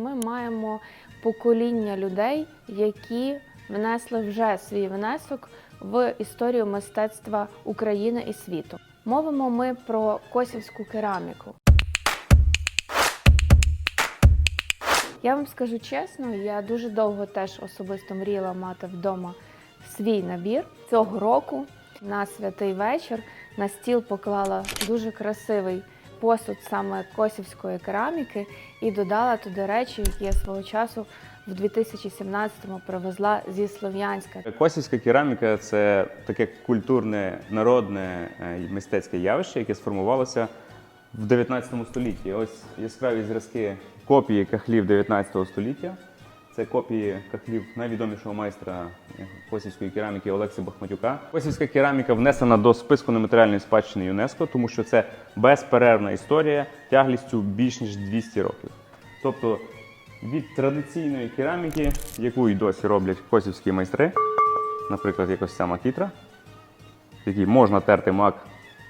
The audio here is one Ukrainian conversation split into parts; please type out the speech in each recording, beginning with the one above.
Ми маємо покоління людей, які внесли вже свій внесок в історію мистецтва України і світу. Мовимо ми про косівську кераміку. Я вам скажу чесно, я дуже довго теж особисто мріяла мати вдома свій набір. Цього року на святий вечір на стіл поклала дуже красивий посуд саме косівської кераміки і додала туди речі, які я свого часу в 2017-му привезла зі Слов'янська. Косівська кераміка це таке культурне, народне е, мистецьке явище, яке сформувалося в 19 столітті. Ось яскраві зразки копії кахлів 19 століття. Це копії кахлів найвідомішого майстра косівської кераміки Олекси Бахматюка. Косівська кераміка внесена до списку нематеріальної спадщини ЮНЕСКО, тому що це безперервна історія тяглістю більш ніж 200 років. Тобто від традиційної кераміки, яку і досі роблять косівські майстри, наприклад, якось ця макітра, якій можна терти мак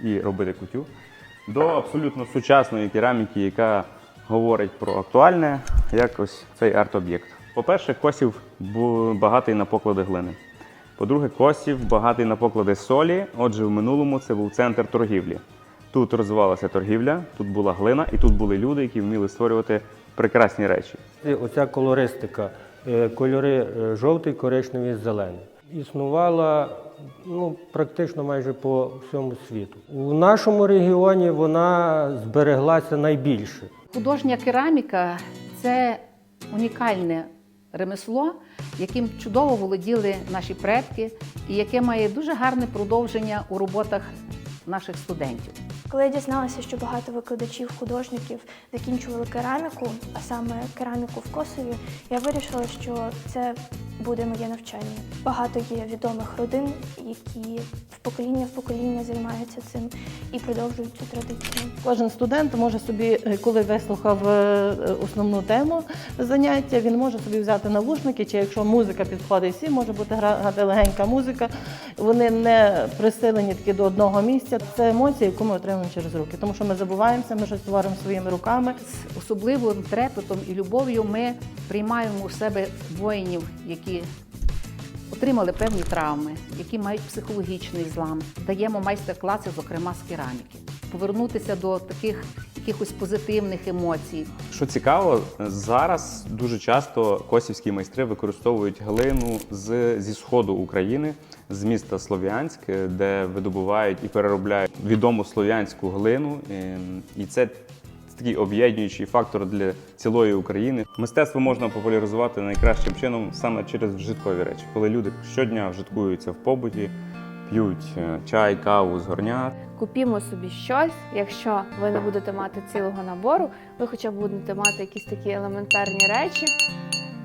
і робити кутю, до абсолютно сучасної кераміки, яка говорить про актуальне, як ось цей арт-об'єкт. По-перше, косів багатий на поклади глини. По-друге, косів багатий на поклади солі. Отже, в минулому це був центр торгівлі. Тут розвивалася торгівля, тут була глина, і тут були люди, які вміли створювати прекрасні речі. І Оця колористика, е, кольори е, жовтий, коричневий, зелений. Існувала ну, практично майже по всьому світу. У нашому регіоні вона збереглася найбільше. Художня кераміка це унікальне ремесло, яким чудово володіли наші предки, і яке має дуже гарне продовження у роботах наших студентів. Коли я дізналася, що багато викладачів, художників закінчували кераміку, а саме кераміку в Косові, я вирішила, що це буде моє навчання. Багато є відомих родин, які в покоління в покоління займаються цим і продовжують цю традицію. Кожен студент може собі, е, коли вислухав е, основну тему заняття, він може собі взяти навушники, чи якщо музика підходить всім, може бути грати легенька музика. Вони не присилені такі до одного місця. Це емоції, яку ми отримуємо через руки, тому що ми забуваємося, ми щось творимо своїми руками. З особливим трепетом і любов'ю ми приймаємо у себе воїнів, які отримали певні травми, які мають психологічний злам. Даємо майстер-класи, зокрема з кераміки. Повернутися до таких якихось позитивних емоцій, Що цікаво, зараз дуже часто косівські майстри використовують глину з, зі сходу України, з міста Слов'янськ, де видобувають і переробляють відому слов'янську глину. І- І це такий об'єднуючий фактор для цілої України. Мистецтво можна популяризувати найкращим чином саме через вжиткові речі, коли люди щодня вжиткуються в побуті, п'ють е, чай, каву з горня, Купімо собі щось, якщо ви не будете мати цілого набору, ви хоча б будете мати якісь такі елементарні речі,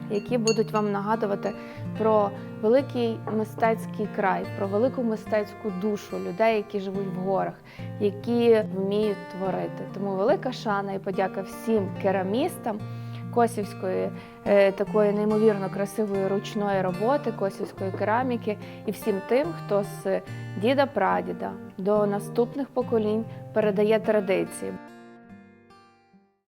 які будуть вам нагадувати про великий мистецький край, про велику мистецьку душу людей, які живуть в горах, які вміють творити. Тому велика шана і подяка всім керамістам. Косівської е, такої неймовірно красивої ручної роботи, косівської кераміки і всім тим, хто з діда прадіда до наступних поколінь передає традиції.